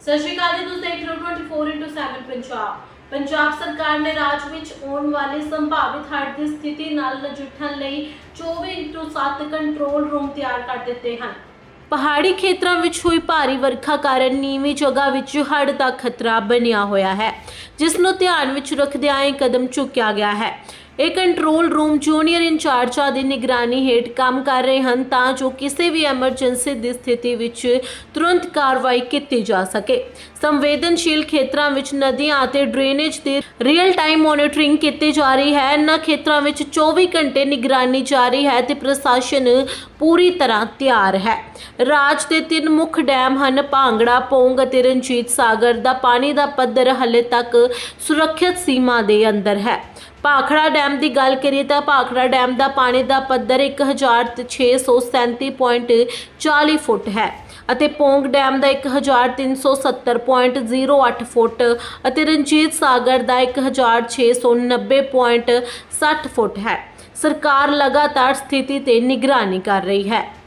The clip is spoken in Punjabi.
ਸਤਿ ਸ਼੍ਰੀ ਅਕਾਲ ਜੀ, ਤੁਸੀਂ ਦੇਖ ਰਹੇ ਹੋ 24 ਪੰਜਾਬ। ਪੰਜਾਬ ਸਰਕਾਰ ਨੇ ਰਾਜ ਵਿੱਚ ਆਉਣ ਵਾਲੀ ਸੰਭਾਵਿਤ ਹੜ੍ਹ ਦੀ ਸਥਿਤੀ ਨਾਲ ਨਜਿੱਠਣ ਲਈ 24/7 ਕੰਟਰੋਲ ਰੂਮ ਤਿਆਰ ਕਰ ਦਿੱਤੇ ਹਨ। ਪਹਾੜੀ ਖੇਤਰਾਂ ਵਿੱਚ ਹੋਈ ਭਾਰੀ ਵਰਖਾ ਕਾਰਨ ਨੀਵੀਂ ਜਗ੍ਹਾ ਵਿੱਚ ਹੜ੍ਹ ਦਾ ਖਤਰਾ ਬਣਿਆ ਹੋਇਆ ਹੈ, ਜਿਸ ਨੂੰ ਧਿਆਨ ਵਿੱਚ ਰੱਖਦਿਆਂ ਇਹ ਕਦਮ ਚੁੱਕਿਆ ਗਿਆ ਹੈ। ਇਹ ਕੰਟਰੋਲ ਰੂਮ ਜੂਨੀਅਰ ਇੰਚਾਰਜਾਂ ਦੀ ਨਿਗਰਾਨੀ ਹੇਠ ਕੰਮ ਕਰ ਰਹੇ ਹਨ ਤਾਂ ਜੋ ਕਿਸੇ ਵੀ ਐਮਰਜੈਂਸੀ ਦੀ ਸਥਿਤੀ ਵਿੱਚ ਤੁਰੰਤ ਕਾਰਵਾਈ ਕੀਤੀ ਜਾ ਸਕੇ। ਸੰਵੇਦਨਸ਼ੀਲ ਖੇਤਰਾਂ ਵਿੱਚ ਨਦੀਆਂ ਅਤੇ ਡਰੇਨੇਜ ਦੀ ਰੀਅਲ ਟਾਈਮ ਮੋਨੀਟਰਿੰਗ ਕੀਤੀ ਜਾ ਰਹੀ ਹੈ। ਇਹਨਾਂ ਖੇਤਰਾਂ ਵਿੱਚ 24 ਘੰਟੇ ਨਿਗਰਾਨੀ ਜਾਰੀ ਹੈ ਤੇ ਪ੍ਰਸ਼ਾਸਨ ਪੂਰੀ ਤਰ੍ਹਾਂ ਤਿਆਰ ਹੈ। ਰਾਜ ਦੇ ਤਿੰਨ ਮੁੱਖ ਡੈਮ ਹਨ, ਭਾਂਗੜਾ, ਪੋਂਗ ਅਤੇ ਰਣਜੀਤ ਸਾਗਰ। ਦਾ ਪਾਣੀ ਦਾ ਪੱਧਰ ਹਲੇ ਤੱਕ ਸੁਰੱਖਿਅਤ ਸੀਮਾ ਦੇ ਅੰਦਰ ਹੈ। ਭਾਖੜਾ ਡੈਮ ਦੀ ਗੱਲ ਕਰੀਏ ਤਾਂ ਭਾਖੜਾ ਡੈਮ ਦਾ ਪਾਣੀ ਦਾ ਪੱਧਰ 1637.40 ਫੁੱਟ ਹੈ ਅਤੇ ਪੋਂਗ ਡੈਮ ਦਾ 1370.08 ਫੁੱਟ ਅਤੇ ਰਣਜੀਤ ਸਾਗਰ ਦਾ 1690.60 ਫੁੱਟ ਹੈ। ਸਰਕਾਰ ਲਗਾਤਾਰ ਸਥਿਤੀ ਤੇ ਨਿਗਰਾਨੀ ਕਰ ਰਹੀ ਹੈ।